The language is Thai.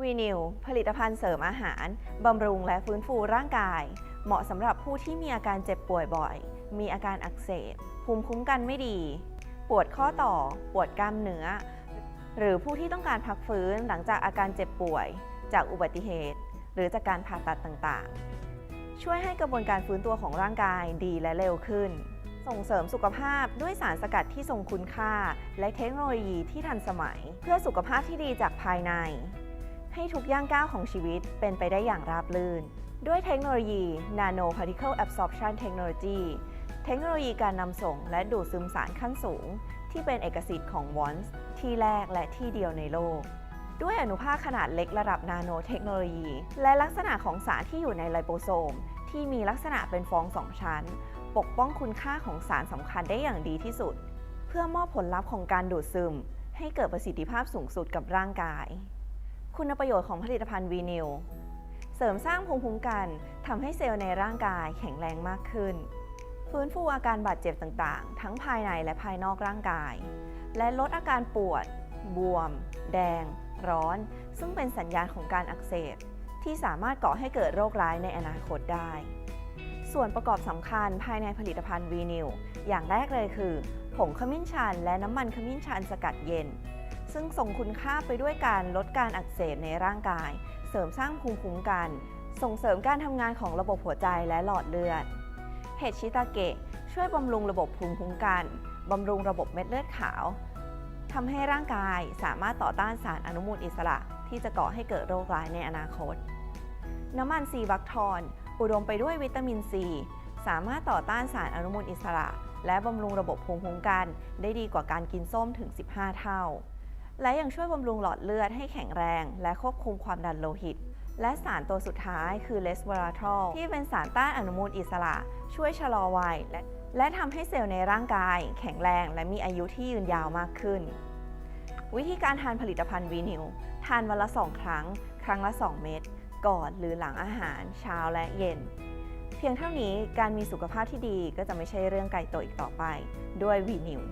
วีนิลผลิตภัณฑ์เสริมอาหาร บำรุงและฟื้นฟูร่างกาย เหมาะสำหรับผู้ที่มีอาการเจ็บป่วยบ่อย มีอาการอักเสบ ภูมิคุ้มกันไม่ดี ปวดข้อต่อ ปวดกล้ามเนื้อ หรือผู้ที่ต้องการพักฟื้นหลังจากอาการเจ็บป่วย จากอุบัติเหตุ หรือจากการผ่าตัดต่างๆ ช่วยให้กระบวนการฟื้นตัวของร่างกายดีและเร็วขึ้น ส่งเสริมสุขภาพด้วยสารสกัดที่ทรงคุณค่า และเทคโนโลยีที่ทันสมัย เพื่อสุขภาพที่ดีจากภายใน ให้ทุกย่างก้าวของชีวิตเป็นไปได้อย่างราบรื่น ด้วยเทคโนโลยี Nano Particle Absorption Technology เทคโนโลยีการนำส่งและดูดซึมสารขั้นสูง ที่เป็นเอกสิทธิ์ของ w o n s ที่แรกและที่เดียวในโลก ด้วยอนุภาคขนาดเล็กระดับนาโนเทคโนโลยี และลักษณะของสารที่อยู่ในไลโปโซม ที่มีลักษณะเป็นฟองสองชั้น ปกป้องคุณค่าของสารสำคัญได้อย่างดีที่สุด เพื่อมอบผลลัพธ์ของการดูดซึม ให้เกิดประสิทธิภาพสูงสุดกับร่างกาย คุณประโยชน์ของผลิตภัณฑ์วีนิลเสริมสร้างภูมิคุ้มกันทำให้เซลล์ในร่างกายแข็งแรงมากขึ้น ฟื้นฟูอาการบาดเจ็บต่างๆ ทั้งภายในและภายนอกร่างกาย และลดอาการปวด บวม แดง ร้อน ซึ่งเป็นสัญญาณของการอักเสบ ที่สามารถก่อให้เกิดโรคร้ายในอนาคตได้ ส่วนประกอบสำคัญภายในผลิตภัณฑ์วีนิลอย่างแรกเลยคือ ผงขมิ้นชันและน้ำมันขมิ้นชันสกัดเย็น ซึ่งส่งคุณค่าไปด้วยการลดการอักเสบในร่างกาย เสริมสร้างภูมิคุ้มกัน ส่งเสริมการทำงานของระบบหัวใจและหลอดเลือด เห็ดชิตาเกะช่วยบำรุงระบบภูมิคุ้มกันบำรุงระบบเม็ดเลือดขาวทำให้ร่างกายสามารถต่อต้านสารอนุมูลอิสระที่จะก่อให้เกิดโรคร้ายในอนาคต น้ำมันซีบักทอนอุดมไปด้วยวิตามินซีสามารถต่อต้านสารอนุมูลอิสระ และบำรุงระบบภูมิคุ้มกัน ได้ดีกว่าการกินส้มถึง 15 เท่า และยังช่วยบำรุงหลอดเลือดให้แข็งแรง และควบคุมความดันโลหิต และสารตัวสุดท้ายคือเลสเวอราทอลที่เป็นสารต้านอนุมูลอิสระ ช่วยชะลอวัยและและทำให้เซลล์ในร่างกาย แข็งแรงและมีอายุที่ยืนยาวมากขึ้น วิธีการทานผลิตภัณฑ์วีนิลทานวันละ 2 ครั้ง ครั้งละ 2 เม็ดก่อนหรือหลังอาหาร เช้าและเย็น เพียงเท่านี้การมีสุขภาพที่ดีก็จะไม่ใช่เรื่องไกลตัวอีกต่อไป ด้วยวีนิล